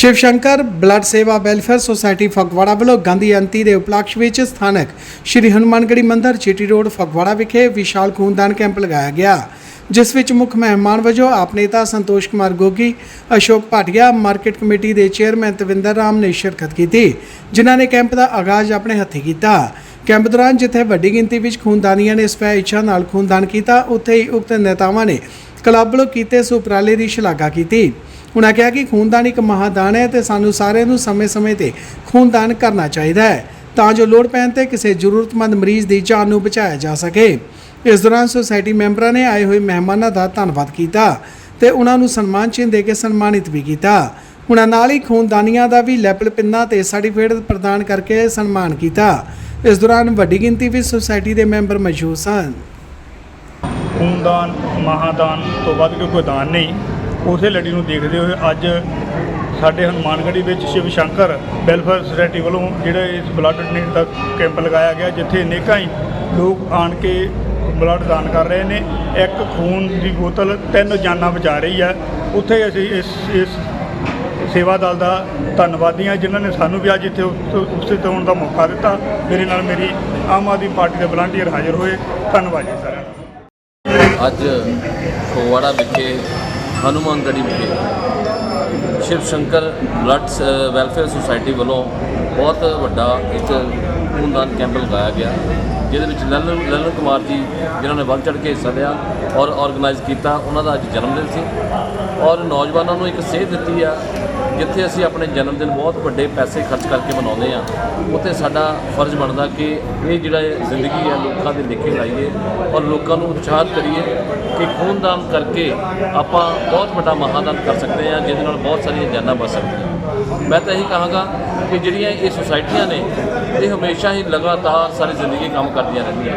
Shiv Shankar, blood Seva welfare society Phagwara ਵੱਲੋਂ ਗਾਂਧੀ ਜਯੰਤੀ ਦੇ ਉਪਲਕਸ਼ ਵਿੱਚ ਸਥਾਨਕ ਸ਼੍ਰੀ ਹਨੂਮਾਨਗੜ੍ਹੀ ਮੰਦਿਰ, ਚੀਟੀ ਰੋਡ, ਫਗਵਾੜਾ ਵਿਖੇ ਵਿਸ਼ਾਲ ਖੂਨਦਾਨ ਕੈਂਪ ਲਗਾਇਆ ਗਿਆ, ਜਿਸ ਵਿੱਚ ਮੁੱਖ ਮਹਿਮਾਨ ਵਜੋਂ ਆਪ ਨੇਤਾ ਸੰਤੋਸ਼ ਕੁਮਾਰ ਗੋਗੀ, ਅਸ਼ੋਕ ਭਾਟੀਆ, ਮਾਰਕੀਟ ਕਮੇਟੀ ਦੇ ਚੇਅਰਮੈਨ ਤਵਿੰਦਰ ਰਾਮ ਨੇ ਸ਼ਿਰਕਤ ਕੀਤੀ, ਜਿਨ੍ਹਾਂ ਨੇ ਕੈਂਪ ਦਾ ਆਗਾਜ਼ ਆਪਣੇ ਹੱਥੀਂ ਕੀਤਾ। ਕੈਂਪ ਦੌਰਾਨ ਜਿੱਥੇ ਵੱਡੀ ਗਿਣਤੀ ਵਿੱਚ ਖੂਨਦਾਨੀਆਂ ਨੇ ਸਵੈ ਇੱਛਾ ਨਾਲ ਖੂਨਦਾਨ ਕੀਤਾ, ਉੱਥੇ ਹੀ ਉਕਤ ਨੇਤਾਵਾਂ ਨੇ ਕਲੱਬ ਵੱਲੋਂ ਕੀਤੇ ਇਸ ਉਪਰਾਲੇ ਦੀ ਸ਼ਲਾਘਾ ਕੀਤੀ। ਉਹਨਾਂ ਕਿਹਾ ਕਿ ਖੂਨਦਾਨ ਇੱਕ ਮਹਾਦਾਨ ਹੈ ਤੇ ਸਾਨੂੰ ਸਾਰਿਆਂ ਨੂੰ ਸਮੇਂ-ਸਮੇਂ ਤੇ ਖੂਨਦਾਨ ਕਰਨਾ ਚਾਹੀਦਾ ਹੈ, ਤਾਂ ਜੋ ਲੋੜ ਪੈਣ ਤੇ ਕਿਸੇ ਜ਼ਰੂਰਤਮੰਦ ਮਰੀਜ਼ ਦੀ ਜਾਨ ਨੂੰ ਬਚਾਇਆ ਜਾ ਸਕੇ। ਇਸ ਦੌਰਾਨ ਸੁਸਾਇਟੀ ਮੈਂਬਰਾਂ ਨੇ ਆਏ ਹੋਏ ਮਹਿਮਾਨਾਂ ਦਾ ਧੰਨਵਾਦ ਕੀਤਾ ਤੇ ਉਹਨਾਂ ਨੂੰ ਸਨਮਾਨ ਚਿੰਨ੍ਹ ਦੇ ਕੇ ਸਨਮਾਨਿਤ ਵੀ ਕੀਤਾ। ਉਹਨਾਂ ਨਾਲ ਹੀ ਖੂਨਦਾਨੀਆਂ ਦਾ ਵੀ ਲੈਪਲ ਪਿੰਨਾਂ ਤੇ ਸਰਟੀਫਿਕੇਟ ਪ੍ਰਦਾਨ ਕਰਕੇ ਸਨਮਾਨ ਕੀਤਾ। ਇਸ ਦੌਰਾਨ ਵੱਡੀ ਗਿਣਤੀ ਵਿੱਚ ਸੁਸਾਇਟੀ ਦੇ ਮੈਂਬਰ ਮੌਜੂਦ ਸਨ। ਖੂਨਦਾਨ, ਮਹਾਦਾਨ ਤੋਂ ਵੱਧ ਕੋਈ ਦਾਨ ਨਹੀਂ। ਉਸੇ ਲੜੀ ਨੂੰ ਦੇਖਦੇ ਹੋਏ ਅੱਜ ਸਾਡੇ ਹਨੂਮਾਨਗੜ੍ਹੀ ਵਿੱਚ ਸ਼ਿਵ ਸ਼ੰਕਰ ਵੈਲਫੇਅਰ ਸੁਸਾਇਟੀ ਵੱਲੋਂ ਜਿਹੜਾ ਇਸ ਬਲੱਡ ਡੋਨੇਟ ਦਾ ਕੈਂਪ ਲਗਾਇਆ ਗਿਆ, ਜਿੱਥੇ ਅਨੇਕਾਂ ਹੀ ਲੋਕ ਆਣ ਕੇ ਬਲੱਡ ਦਾਨ ਕਰ ਰਹੇ ਨੇ। ਇੱਕ ਖੂਨ ਦੀ ਬੋਤਲ, ਤਿੰਨ ਜਾਨਾਂ ਬਚਾ ਰਹੀ ਹੈ ਉੱਥੇ ਅਸੀਂ ਇਸ ਇਸ ਸੇਵਾ ਦਲ ਦਾ ਧੰਨਵਾਦੀ ਹਾਂ, ਜਿਨ੍ਹਾਂ ਨੇ ਸਾਨੂੰ ਵੀ ਅੱਜ ਇੱਥੇ ਉਪ- ਉਪਸਥਿਤ ਹੋਣ ਦਾ ਮੌਕਾ ਦਿੱਤਾ। ਮੇਰੇ ਨਾਲ ਮੇਰੀ ਆਮ ਆਦਮੀ ਪਾਰਟੀ ਦੇ ਵਲੰਟੀਅਰ ਹਾਜ਼ਰ ਹੋਏ। ਧੰਨਵਾਦ ਜੀ ਸਾਰਿਆਂ ਦਾ। ਅੱਜ ਫਗਵਾੜਾ ਵਿਖੇ ਹਨੂਮਾਨਗੜ੍ਹੀ ਵਿਖੇ Shiv Shankar blood welfare society ਵੱਲੋਂ ਬਹੁਤ ਵੱਡਾ ਇੱਕ ਖੂਨਦਾਨ ਕੈਂਪ ਲਗਾਇਆ ਗਿਆ, ਜਿਹਦੇ ਵਿੱਚ ਲਲਨ ਲਲਨ ਕੁਮਾਰ ਜੀ, ਜਿਨ੍ਹਾਂ ਨੇ ਵੱਧ ਚੜ੍ਹ ਕੇ ਹਿੱਸਾ ਲਿਆ ਔਰ ਆਰਗੇਨਾਈਜ਼ ਕੀਤਾ, ਉਹਨਾਂ ਦਾ ਅੱਜ ਜਨਮ ਦਿਨ ਸੀ ਔਰ ਨੌਜਵਾਨਾਂ ਨੂੰ ਇੱਕ ਸੇਧ ਦਿੱਤੀ ਆ ਜਿੱਥੇ ਅਸੀਂ ਆਪਣੇ ਜਨਮ ਦਿਨ ਬਹੁਤ ਵੱਡੇ ਪੈਸੇ ਖਰਚ ਕਰਕੇ ਮਨਾਉਂਦੇ ਆ ਉੱਥੇ ਸਾਡਾ ਫਰਜ਼ ਬਣਦਾ ਕਿ ਇਹ ਜਿਹੜਾ ਜ਼ਿੰਦਗੀ ਹੈ, ਲੋਕਾਂ ਦੇ ਲਿਖੇ ਲਾਈਏ ਔਰ ਲੋਕਾਂ ਨੂੰ ਉਤਸ਼ਾਹਿਤ ਕਰੀਏ ਕਿ ਖੂਨਦਾਨ ਕਰਕੇ ਆਪਾਂ ਬਹੁਤ ਵੱਡਾ ਮਹਾਦਾਨ ਕਰ ਸਕਦੇ ਹਾਂ, ਜਿਹਦੇ ਨਾਲ ਬਹੁਤ ਸਾਰੀਆਂ ਜਾਨਾਂ ਬਚ ਸਕਦੀਆਂ ਮੈਂ ਤਾਂ ਇਹੀ ਕਹਾਂਗਾ ਕਿ ਜਿਹੜੀਆਂ ਇਹ ਸੁਸਾਇਟੀਆਂ ਨੇ, ਇਹ ਹਮੇਸ਼ਾ ਹੀ ਲਗਾਤਾਰ ਸਾਰੀ ਜ਼ਿੰਦਗੀ ਕੰਮ ਕਰਦੀਆਂ ਰਹਿੰਦੀਆਂ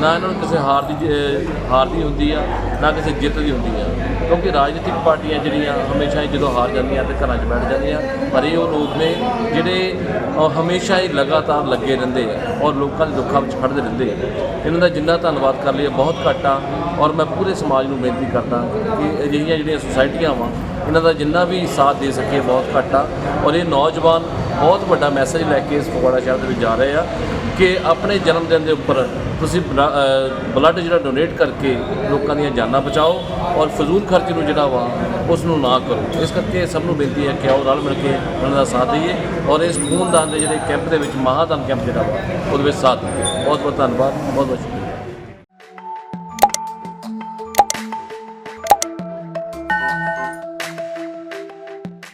ਨਾ ਇਹਨਾਂ ਨੂੰ ਕਿਸੇ ਹਾਰ ਦੀ ਜ- ਹਾਰ ਦੀ ਹੁੰਦੀ ਆ ਨਾ ਕਿਸੇ ਜਿੱਤ ਦੀ ਹੁੰਦੀ ਆ। ਕਿਉਂਕਿ ਰਾਜਨੀਤਿਕ ਪਾਰਟੀਆਂ ਜਿਹੜੀਆਂ ਹਮੇਸ਼ਾ ਹੀ ਜਦੋਂ ਹਾਰ ਜਾਂਦੀਆਂ ਤੇ ਘਰਾਂ 'ਚ ਬੈਠ ਜਾਂਦੀਆਂ ਪਰ ਇਹ ਉਹ ਲੋਕ ਨੇ ਜਿਹੜੇ ਅ, ਹਮੇਸ਼ਾ ਹੀ ਲਗਾਤਾਰ ਲੱਗੇ ਰਹਿੰਦੇ ਆ ਔਰ ਲੋਕਾਂ ਦੇ ਦੁੱਖਾਂ ਵਿੱਚ ਖੜਦੇ ਰਹਿੰਦੇ ਆ। ਇਹਨਾਂ ਦਾ ਜਿੰਨਾ ਧੰਨਵਾਦ ਕਰ ਲਈਏ ਬਹੁਤ ਘੱਟ ਆ ਔਰ ਮੈਂ ਪੂਰੇ ਸਮਾਜ ਨੂੰ ਬੇਨਤੀ ਕਰਦਾ ਕਿ ਅਜਿਹੀਆਂ ਜਿਹੜੀਆਂ ਸੁਸਾਇਟੀਆਂ ਵਾ ਇਹਨਾਂ ਦਾ ਜਿੰਨਾ ਵੀ ਸਾਥ ਦੇ ਸਕੀਏ ਬਹੁਤ ਘੱਟ ਆ। ਔਰ ਇਹ ਨੌਜਵਾਨ ਬਹੁਤ ਵੱਡਾ ਮੈਸੇਜ ਲੈ ਕੇ ਇਸ ਫਗਵਾੜਾ ਸ਼ਹਿਰ ਦੇ ਵਿੱਚ ਜਾ ਰਹੇ ਆ ਕਿ ਆਪਣੇ ਜਨਮ ਦਿਨ ਦੇ ਉੱਪਰ ਤੁਸੀਂ ਬਲੱਡ ਜਿਹੜਾ ਡੋਨੇਟ ਕਰਕੇ ਲੋਕਾਂ ਦੀਆਂ ਜਾਨਾਂ ਬਚਾਓ ਔਰ ਫਜ਼ੂਲ ਖਰਚ ਨੂੰ ਜਿਹੜਾ ਵਾ, ਉਸ ਨੂੰ ਨਾ ਕਰੋ। ਇਸ ਕਰਕੇ ਸਭ ਨੂੰ ਬੇਨਤੀ ਹੈ ਕਿ ਆਓ ਰਲ ਮਿਲ ਕੇ ਉਹਨਾਂ ਦਾ ਸਾਥ ਦਈਏ ਔਰ ਇਸ ਖੂਨਦਾਨ ਦੇ ਜਿਹੜੇ ਕੈਂਪ ਦੇ ਵਿੱਚ ਮਹਾਦਾਨ ਕੈਂਪ ਜਿਹੜਾ ਵਾ, ਉਹਦੇ ਵਿੱਚ ਸਾਥ ਦਈਏ। ਬਹੁਤ ਬਹੁਤ ਧੰਨਵਾਦ ਬਹੁਤ ਬਹੁਤ ਸ਼ੁਕਰੀਆ।